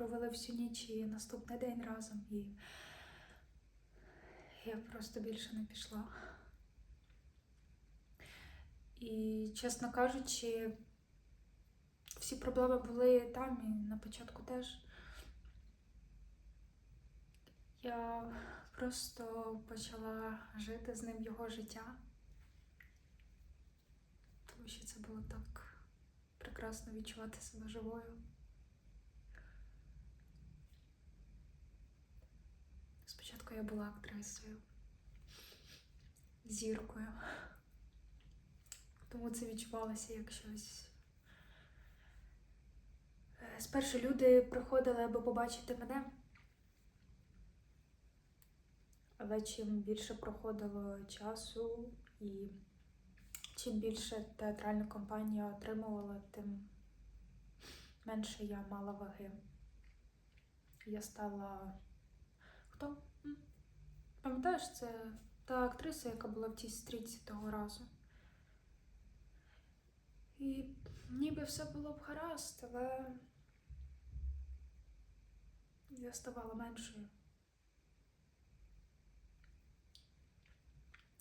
провели всю ніч і наступний день разом, і я просто більше не пішла. І, чесно кажучи, всі проблеми були там і на початку теж. Я просто почала жити з ним його життя, тому що це було так прекрасно відчувати себе живою. Спочатку я була актрисою, зіркою, тому це відчувалося як щось. Е, Спершу люди приходили, аби побачити мене. Але чим більше проходило часу і чим більше театральна компанія отримувала, тим менше я мала ваги. Я стала. Хто? Пам'ятаєш, це та актриса, яка була в тій стрічці того разу. І ніби все було б гаразд, але я ставала меншою.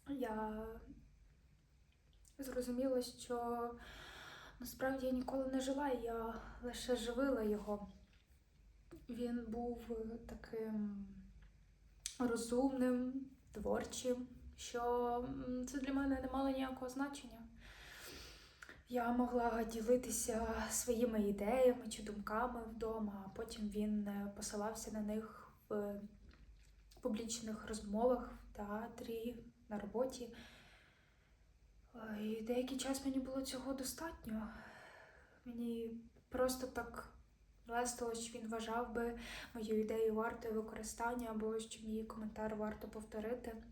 Я зрозуміла, що насправді я ніколи не жила, я лише живила його. Він був таким розумним, творчим, що це для мене не мало ніякого значення. Я могла ділитися своїми ідеями чи думками вдома, а потім він е, посилався на них в публічних розмовах в театрі, на роботі. Е, І деякий час мені було цього достатньо. Мені просто так лестило, що він вважав би мою ідею вартою використання, або що мій коментар варто повторити.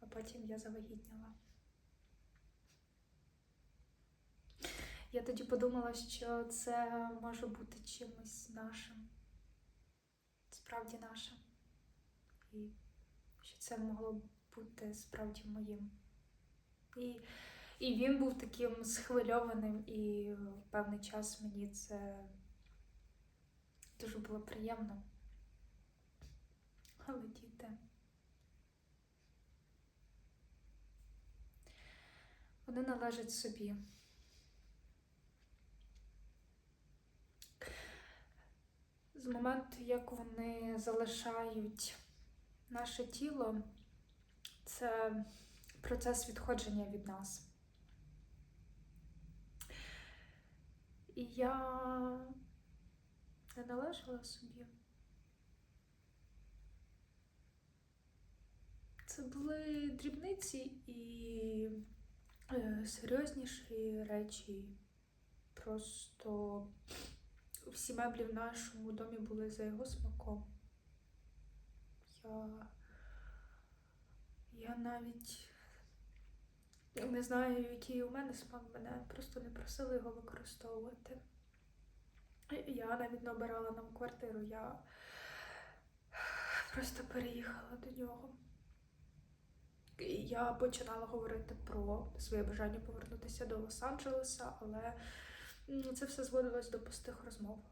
А потім я завагітніла. Я тоді подумала, що це може бути чимось нашим, справді нашим. І що це могло бути справді моїм. І, і він був таким схвильованим, і в певний час мені це дуже було приємно. Але діти. Вони належать собі. З моменту, як вони залишають наше тіло, це процес відходження від нас. І я не належала собі. Це були дрібниці і е, серйозніші речі. Просто всі меблі в нашому домі були за його смаком. Я, я навіть не знаю, який у мене смак, мене просто не просили його використовувати. Я навіть не обирала нам квартиру, я просто переїхала до нього. Я починала говорити про своє бажання повернутися до Лос-Анджелеса, але це все зводилось до пустих розмов.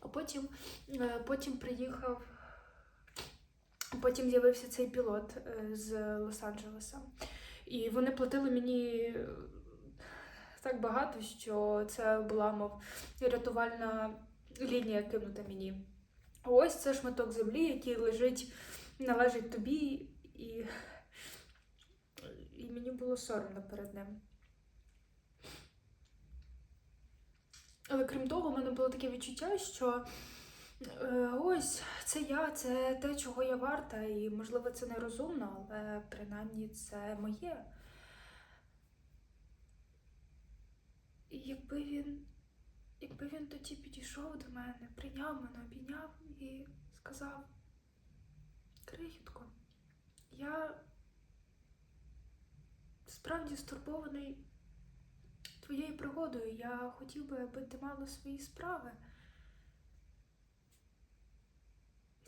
А потім, е, потім приїхав, потім з'явився цей пілот е, з Лос-Анджелеса. І вони платили мені так багато, що це була, мов, рятувальна лінія кинута мені. Ось це шматок землі, який лежить, належить тобі, і, і мені було соромно перед ним. Але крім того, у мене було таке відчуття, що е, ось це я, це те, чого я варта, і можливо це нерозумно, але принаймні це моє. І якби він, якби він тоді підійшов до мене, прийняв мене, обійняв і сказав: Крихітко, я справді стурбований твоєю пригодою. Я хотів би, аби ти мала свої справи.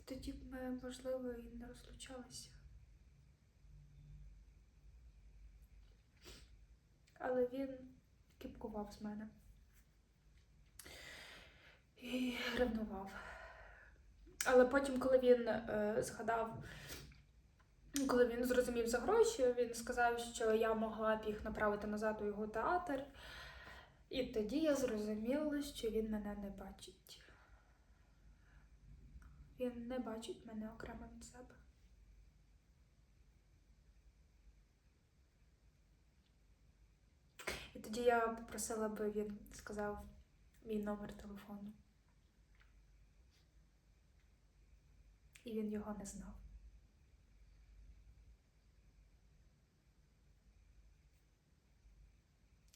І тоді б ми, можливо, і не розлучалися. але він кіпкував з мене. І ревнував. Але потім, коли він е, згадав, коли він зрозумів за гроші, він сказав, що я могла б їх направити назад у його театр. І тоді я зрозуміла, що він мене не бачить. Він не бачить мене окремо від себе. І тоді я попросила, би він сказав мій номер телефону. І він його не знав.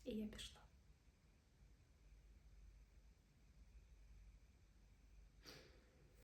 І я пішла.